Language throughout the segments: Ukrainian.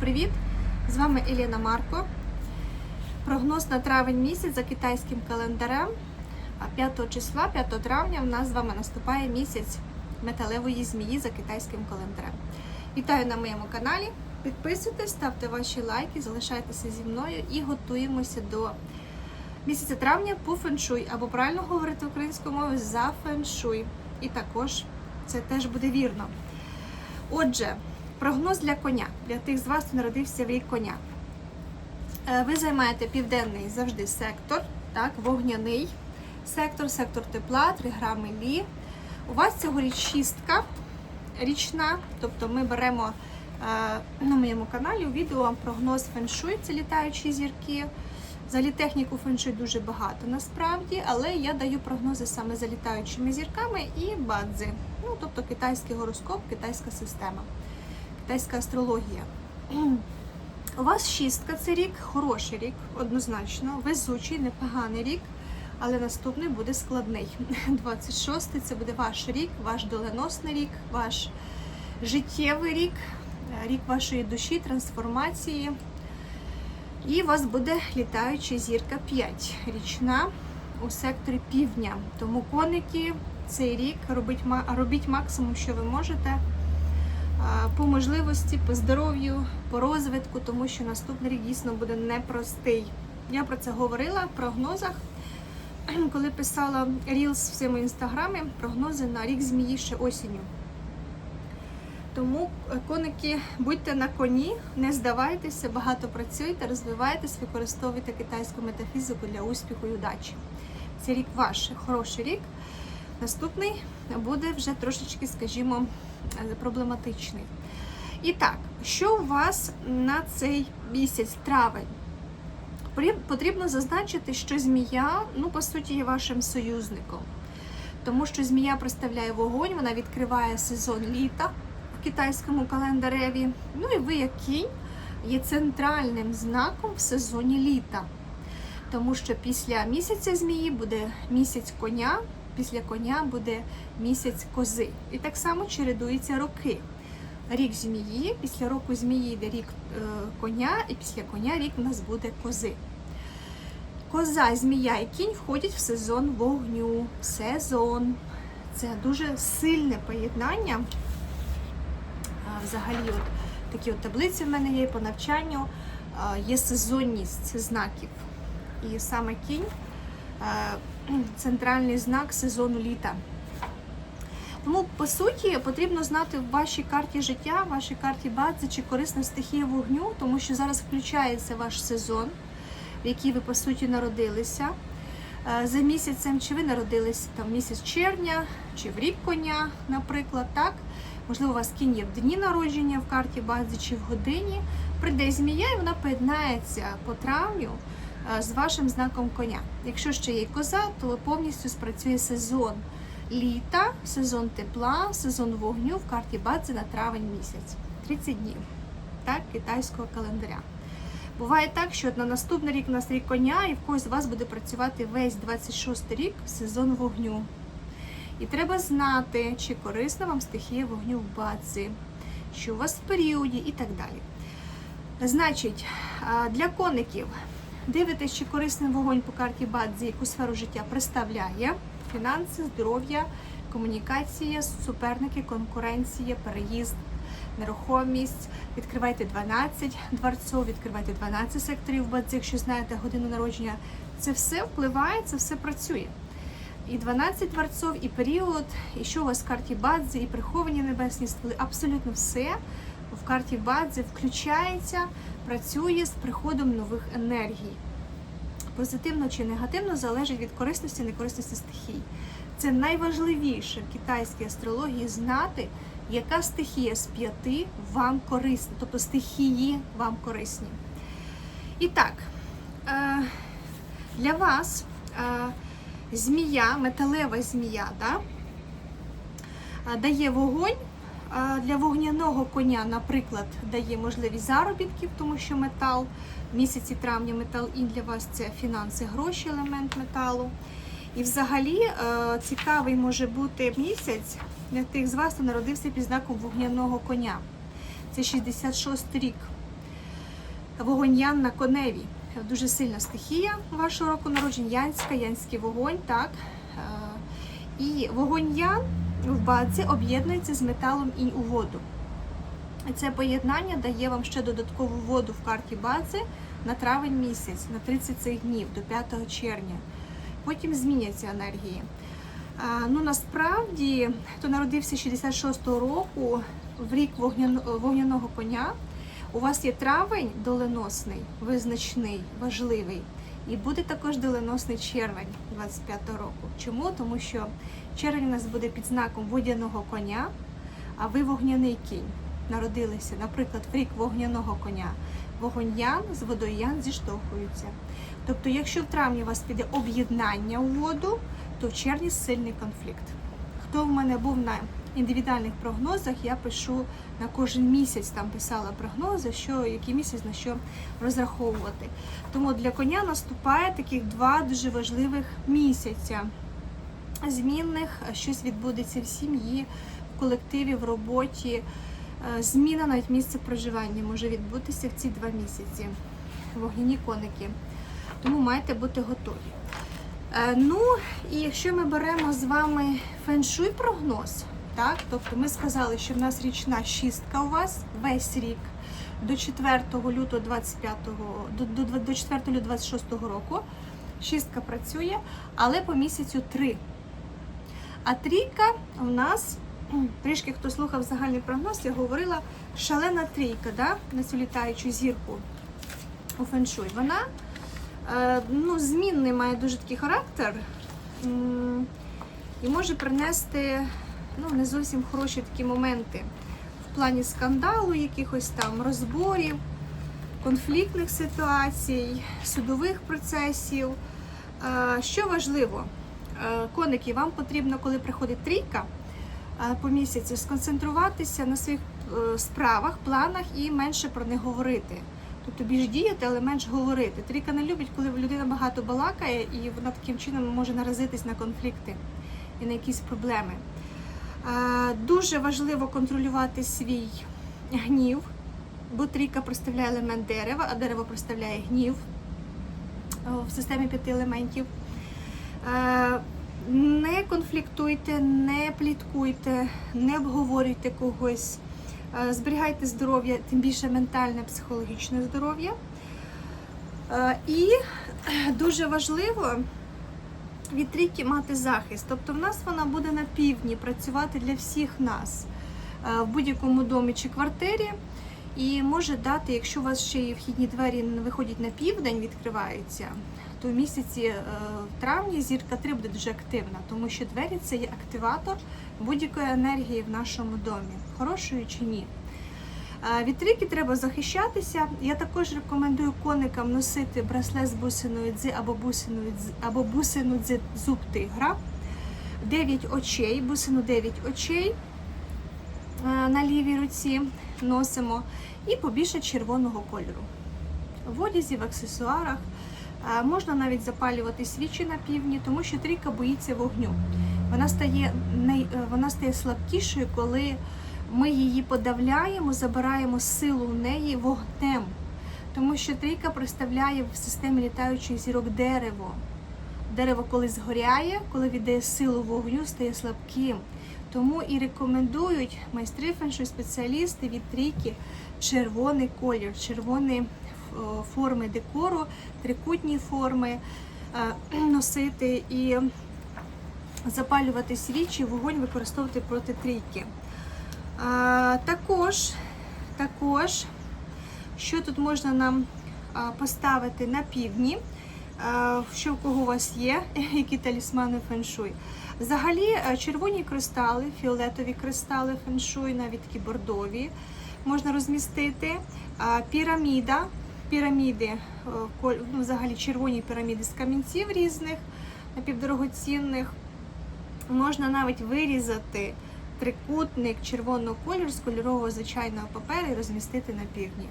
Привіт! З вами Еліна Марко. Прогноз на травень місяць за китайським календарем. А 5 числа, 5 травня, в нас з вами наступає місяць металевої змії за китайським календарем. Вітаю на моєму каналі. Підписуйтесь, ставте ваші лайки, залишайтеся зі мною і готуємося до місяця травня по феншуй, або правильно говорити українською мовою за феншуй. І також це теж буде вірно. Отже, прогноз для коня, для тих з вас, хто народився в рік коня. Е, Ви займаєте південний завжди сектор, так, вогняний сектор, сектор тепла, 3 грами лі. У вас цьогоріч шістка річна, тобто ми беремо е, на моєму каналі у відео прогноз феншуй, це літаючі зірки. Взагалі техніку феншуй дуже багато насправді, але я даю прогнози саме за літаючими зірками і бадзи. Ну, тобто китайський гороскоп, китайська система, китайська астрологія. У вас шістка це рік, хороший рік, однозначно, везучий, непоганий рік, але наступний буде складний. 26-й це буде ваш рік, ваш доленосний рік, ваш життєвий рік, рік вашої душі, трансформації. І у вас буде літаюча зірка 5 річна у секторі півдня. Тому коники цей рік робіть, робіть максимум, що ви можете по можливості, по здоров'ю, по розвитку, тому що наступний рік дійсно буде непростий. Я про це говорила в прогнозах, коли писала Reels в своєму інстаграмі, прогнози на рік змії ще осінню. Тому, е, коники, будьте на коні, не здавайтеся, багато працюйте, розвивайтесь, використовуйте китайську метафізику для успіху і удачі. Це рік ваш, хороший рік. Наступний буде вже трошечки, скажімо, е, проблематичний. І так, що у вас на цей місяць, травень? Потрібно зазначити, що змія, ну, по суті, є вашим союзником. Тому що змія представляє вогонь, вона відкриває сезон літа в китайському календареві. Ну і ви, як кінь, є центральним знаком в сезоні літа. Тому що після місяця змії буде місяць коня, після коня буде місяць кози. І так само чередуються роки. Рік змії, після року змії йде рік е, коня, і після коня рік у нас буде кози. Коза, змія і кінь входять в сезон вогню. Сезон. Це дуже сильне поєднання. Взагалі, от такі от таблиці в мене є по навчанню. Є сезонність знаків. І саме кінь центральний знак сезону літа. Тому, по суті, потрібно знати в вашій карті життя, в вашій карті бадзи, чи корисна стихія вогню, тому що зараз включається ваш сезон, в який ви, по суті, народилися. Е, За місяцем, чи ви народилися там місяць червня, чи в рік коня, наприклад, так? Можливо, у вас кінь є в дні народження в карті бадзи чи в годині. Прийде змія, і вона поєднається по травню е, з вашим знаком коня. Якщо ще є коза, то повністю спрацює сезон літа, сезон тепла, сезон вогню в карті Бадзи на травень місяць. 30 днів так, китайського календаря. Буває так, що на наступний рік у нас рік коня, і в когось з вас буде працювати весь 26 рік сезон вогню. І треба знати, чи корисна вам стихія вогню в бадзі, що у вас в періоді і так далі. Значить, для коників дивитесь, чи корисний вогонь по карті Бадзі, яку сферу життя представляє фінанси, здоров'я, комунікація, суперники, конкуренція, переїзд, нерухомість. Відкривайте 12 дворців, відкривайте 12 секторів Бадзі, якщо знаєте годину народження. Це все впливає, це все працює. І 12 дворців, і період, і що у вас в карті Бадзи, і приховані небесні стволи, абсолютно все в карті Бадзи включається, працює з приходом нових енергій. Позитивно чи негативно залежить від корисності і некорисності стихій. Це найважливіше в китайській астрології знати, яка стихія з п'яти вам корисна, тобто стихії вам корисні. І так, е, для вас е, змія, металева змія, да, е, дає вогонь. Для вогняного коня, наприклад, дає можливість заробітків, тому що метал місяці травня метал і для вас це фінанси, гроші, елемент металу. І взагалі е, цікавий може бути місяць для тих з вас, хто народився під знаком вогняного коня. Це 66 рік. вогонь Ян на коневі. Дуже сильна стихія вашого року народження, янська, янський вогонь, так. Е, І вогонь Ян в бадзі об'єднується з металом інь у воду. І Це поєднання дає вам ще додаткову воду в карті бадзи на травень місяць, на 30 цих днів до 5 червня. Потім зміняться енергії. А, ну насправді, хто народився 66-го року, в рік вогняно- вогняного коня, у вас є травень доленосний, визначний, важливий. І буде також доленосний червень 25-го року. Чому? Тому що червень у нас буде під знаком водяного коня, а ви вогняний кінь. Народилися, наприклад, в рік вогняного коня. Вогонь Ян з водою Ян зіштовхуються. Тобто, якщо в травні у вас піде об'єднання у воду, то в червні сильний конфлікт. Хто в мене був на індивідуальних прогнозах, я пишу на кожен місяць там писала прогнози, що який місяць на що розраховувати. Тому для коня наступає таких два дуже важливих місяця. Змінних щось відбудеться в сім'ї, в колективі, в роботі. Е, Зміна навіть місця проживання може відбутися в ці два місяці. Вогняні коники. Тому маєте бути готові. Е, Ну, і якщо ми беремо з вами феншуй прогноз, так, тобто ми сказали, що в нас річна шістка у вас весь рік до 4 лютого 25 до, до, до 4 лютого 26 року. Шістка працює, але по місяцю 3. А трійка у нас, трішки хто слухав загальний прогноз, я говорила шалена трійка да, на цю літаючу зірку у феншуй. Вона е, ну, змінний має дуже такий характер і може принести ну, не зовсім хороші такі моменти в плані скандалу, якихось там розборів, конфліктних ситуацій, судових процесів. Що важливо, Е, коники, вам потрібно, коли приходить трійка е, по місяцю, сконцентруватися на своїх е, справах, планах і менше про них говорити. Тобто більш діяти, але менш говорити. Трійка не любить, коли людина багато балакає, і вона таким чином може наразитись на конфлікти і на якісь проблеми. Е, Дуже важливо контролювати свій гнів, бо трійка представляє елемент дерева, а дерево представляє гнів е, в системі п'яти елементів. Е, Не конфліктуйте, не пліткуйте, не обговорюйте когось, зберігайте здоров'я, тим більше ментальне, психологічне здоров'я. І дуже важливо від трійки мати захист. Тобто в нас вона буде на півдні працювати для всіх нас е, в будь-якому домі чи квартирі. І може дати, якщо у вас ще і вхідні двері виходять на південь, відкриваються, то в місяці е, в травні зірка 3 буде дуже активна, тому що двері це є активатор будь-якої енергії в нашому домі, хорошої чи ні. Від трійки треба захищатися. Я також рекомендую коникам носити браслет з бусиною дзи або бусиною або бусину дзи зуб тигра. 9 очей, бусину 9 очей на лівій руці носимо і побільше червоного кольору. В одязі, в аксесуарах можна навіть запалювати свічі на півдні, тому що трійка боїться вогню. Вона стає вона стає слабкішою, коли ми її подавляємо, забираємо силу в неї вогнем. Тому що трійка представляє в системі літаючих зірок дерево. Дерево, коли згоряє, коли віддає силу вогню, стає слабким. Тому і рекомендують майстри феншуй спеціалісти від трійки червоний колір, червоні е, форми декору, трикутні форми е, носити і запалювати свічі, вогонь використовувати проти трійки. А, також, також, що тут можна нам поставити на півдні, що в кого у вас є, які талісмани феншуй. Взагалі, е, червоні кристали, фіолетові кристали феншуй, навіть такі бордові можна розмістити. Піраміда, піраміди, е, ну, взагалі червоні піраміди з камінців різних, напівдорогоцінних. Можна навіть вирізати трикутник червоного кольору з кольорового звичайного паперу і розмістити на півдні.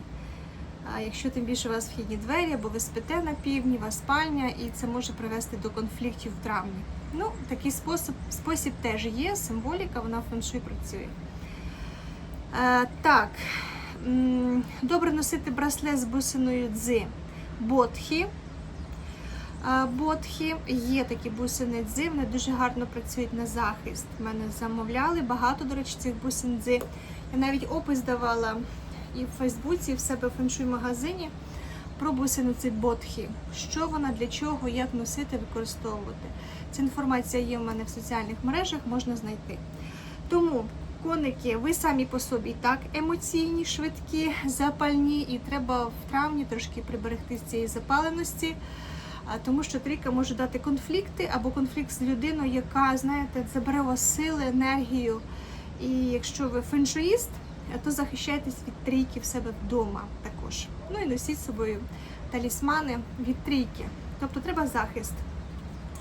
А якщо тим більше у вас вхідні двері, або ви спите на півдні, у вас спальня, і це може привести до конфліктів в травні. Ну, такий спосіб, спосіб теж є, символіка, вона в феншуй працює. Е, так, добре носити браслет з бусиною дзи ботхі. Ботхі є такі бусини дзи, вони дуже гарно працюють на захист. Мене замовляли багато, до речі, цих бусин дзи. Я навіть опис давала і в Фейсбуці, і в себе в феншуй магазині про бусину цих ботхі. Що вона, для чого, як носити, використовувати. Ця інформація є в мене в соціальних мережах, можна знайти. Тому коники, ви самі по собі і так емоційні, швидкі, запальні, і треба в травні трошки приберегти з цієї запаленості. Тому що трійка може дати конфлікти або конфлікт з людиною, яка, знаєте, забере у вас сили, енергію. І якщо ви феншуїст, то захищайтесь від трійки в себе вдома також. Ну і носіть з собою талісмани від трійки. Тобто треба захист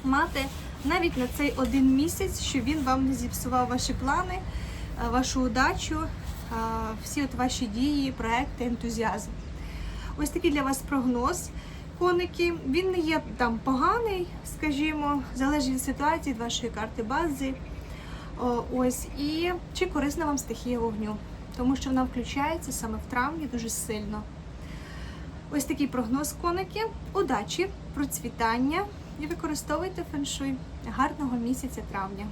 мати навіть на цей один місяць, щоб він вам не зіпсував ваші плани, е, вашу удачу, е, всі от ваші дії, проекти, ентузіазм. Ось такий для вас прогноз. Коники, він не є там поганий, скажімо, залежить від ситуації, від вашої карти бази. Ось і чи корисна вам стихія вогню, тому що вона включається саме в травні дуже сильно. Ось такий прогноз коники. Удачі, процвітання і використовуйте феншуй гарного місяця травня.